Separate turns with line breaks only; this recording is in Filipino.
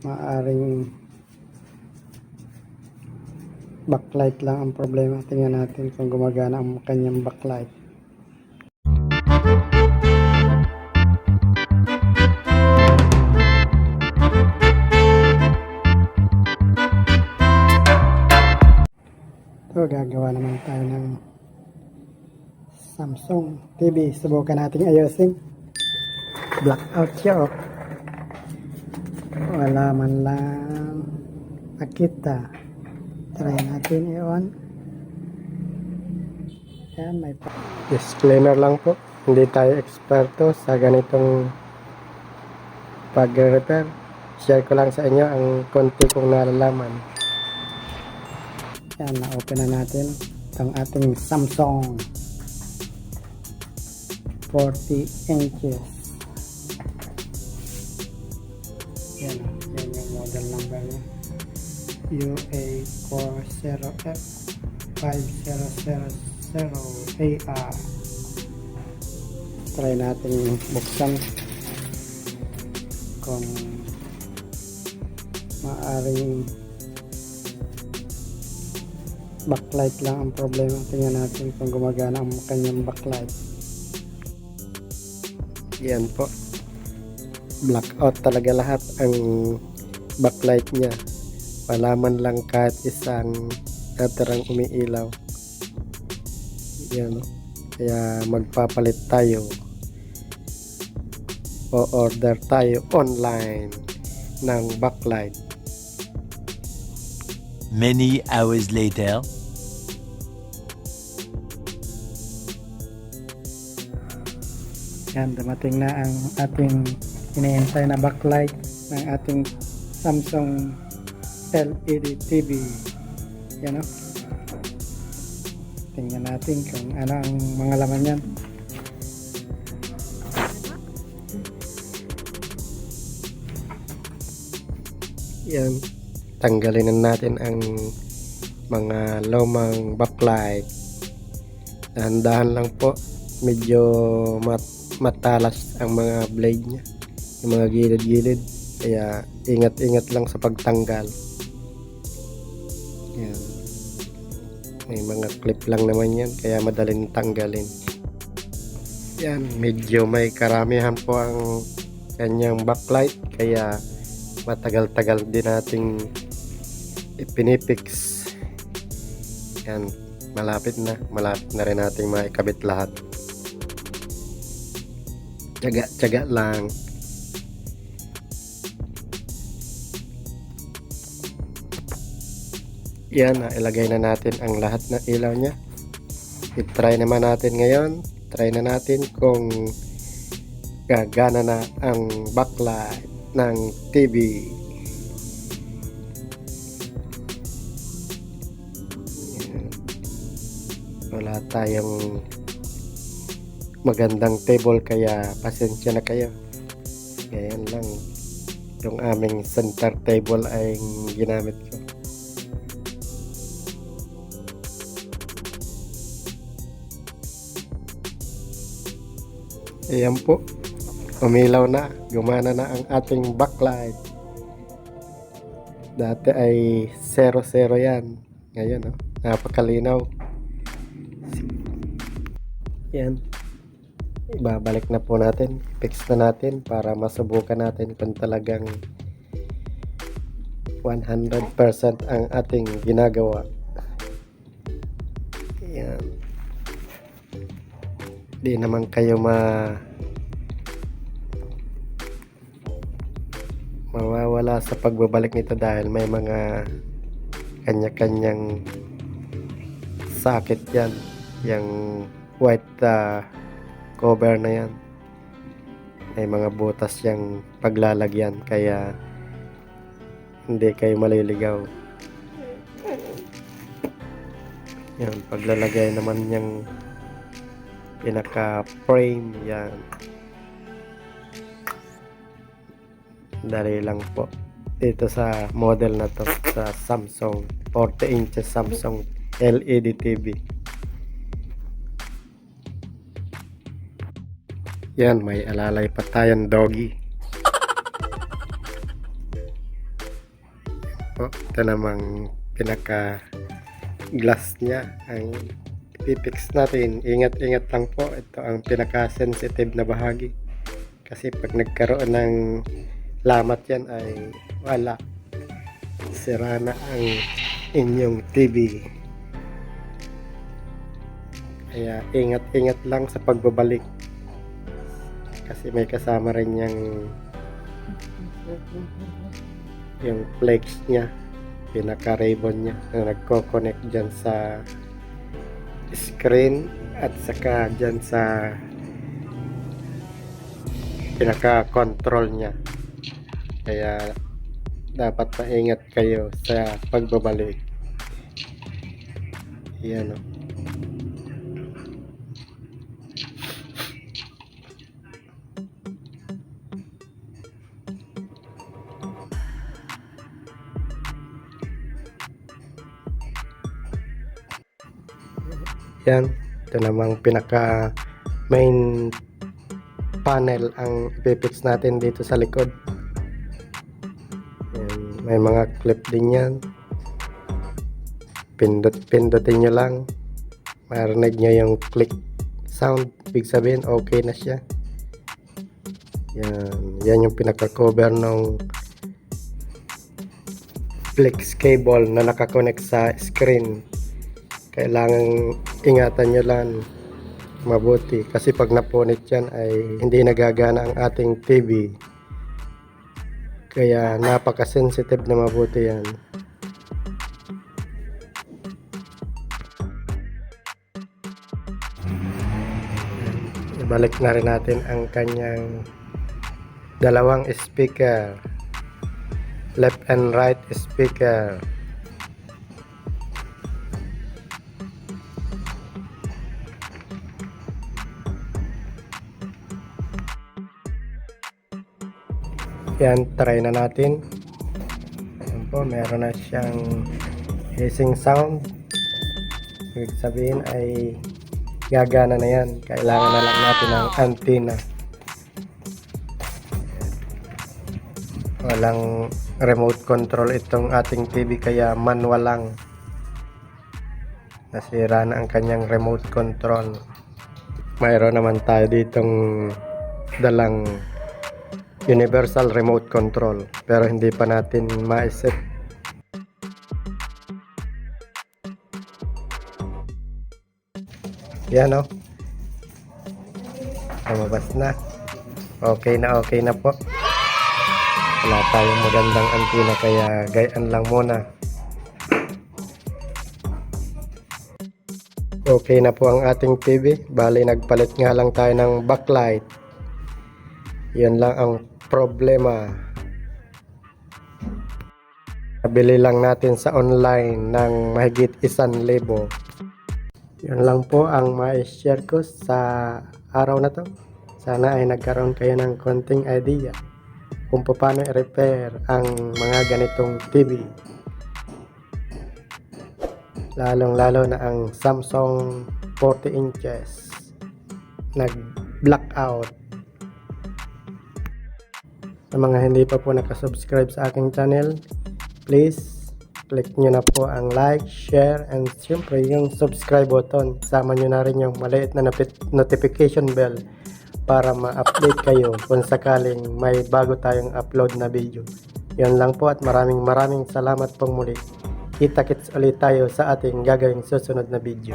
maaring backlight lang ang problema. Tingnan natin kung gumagana ang kanyang backlight. Ito, gagawa naman tayo ng Samsung TV. Subukan natin ayusin. Blackout siya, oh. Wala man lang nakita. Try natin i-on. Yan, may. Disclaimer lang po. Hindi tayo eksperto sa ganitong pag-repair. Share ko lang sa inyo ang konti kong nalalaman. Yan, na-open na natin itong ating Samsung 40 inches. Yan, o. yan yung model number niya. UA40F 5000AR Try natin buksan kung maaring backlight lang ang problema. Tingnan natin kung gumagana ang kanyang backlight. Yan po. Blackout talaga lahat ang backlight niya. Wala man lang kahit isang natirang umiilaw. Yan. o. Kaya magpapalit tayo. O order tayo online ng backlight.
Many hours later.
Yan, dumating na ang ating iniintay na backlight ng ating Samsung LED TV. Yan o. Tingnan natin kung ano ang mga laman yan. Yan. Tanggalin na natin ang mga lumang backlight. Dahan-dahan lang po. Medyo mat matalas ang mga blade niya. Yung mga gilid-gilid. Kaya ingat-ingat lang sa pagtanggal. Yan. May mga clip lang naman yan. Kaya madaling tanggalin. Yan. Medyo may karamihan po ang kanyang backlight. Kaya matagal-tagal din nating ipinipix. Yan. Malapit na. Malapit na rin nating maikabit lahat. Tiyaga-tiyaga lang. Yan, na ilagay na natin ang lahat ng ilaw niya. I-try naman natin ngayon. Try na natin kung gagana na ang backlight ng TV. Wala tayong magandang table kaya pasensya na kayo. Ganyan lang. Yung aming center table ay ginamit ko. Ayan po. Umilaw na. Gumana na ang ating backlight. Dati ay 0-0 yan. Ngayon, oh, napakalinaw. Yan. Ibabalik na po natin. Fix na natin para masubukan natin kung talagang 100% ang ating ginagawa. Yan. Di naman kayo ma mawawala sa pagbabalik nito dahil may mga kanya-kanyang sakit yan. Yung white ah, cover na yan. May mga butas yung paglalagyan kaya hindi kayo maliligaw. Yan, paglalagay naman yung pinaka-frame yan. Dali lang po. Dito sa model na to sa Samsung 40 inches Samsung LED TV. Yan, may alalay pa tayong doggy. po. Ito namang pinaka glass niya. Ang pipix natin. Ingat-ingat lang po. Ito ang pinaka sensitive na bahagi. Kasi pag nagkaroon ng lamat yan ay wala. Sira na ang inyong TV. Kaya ingat-ingat lang sa pagbabalik. Kasi may kasama rin yung yung flex niya pinaka ribbon niya na nagko-connect dyan sa screen at saka dyan sa pinaka control niya. Kaya dapat maingat kayo sa pagbabalik. Yan o Yan. Ito namang pinaka main panel ang ipipix natin dito sa likod. Yan. May mga clip din yan. Pindot, pindutin nyo lang. Marinig nyo yung click sound. Ibig sabihin, okay na siya. Yan. Yan yung pinaka-cover ng flex cable na nakakonect sa screen kailangan ingatan nyo lang mabuti. Kasi pag napunit yan ay hindi nagagana ang ating TV kaya napaka sensitive na mabuti yan. Ibalik na rin natin ang kanyang dalawang speaker. Left and right speaker Yan, try na natin. Ayan po, meron na siyang hissing sound. Ibig sabihin ay gagana na yan. Kailangan na lang natin ng antenna. Walang remote control itong ating TV kaya manual lang. Nasira na ang kanyang remote control. Mayroon naman tayo ditong dalang universal remote control pero hindi pa natin ma-set yan o lumabas na. Okay na okay na po. Wala tayong magandang antina kaya gayaan lang muna. Okay na po ang ating TV bali nagpalit nga lang tayo ng backlight. Yun lang ang problema. Nabili lang natin sa online ng mahigit isan libo. Yun lang po ang ma-share ko sa araw na to. Sana ay nagkaroon kayo ng konting idea kung paano i-repair ang mga ganitong TV. Lalong lalo na ang Samsung 40 inches nag-blackout sa mga hindi pa po nakasubscribe sa aking channel, please click nyo na po ang like, share, and siyempre yung subscribe button. Sama nyo na rin yung maliit na notification bell para ma-update kayo kung sakaling may bago tayong upload na video. Yan lang po at maraming maraming salamat pong muli. Kita-kits ulit tayo sa ating gagawing susunod na video.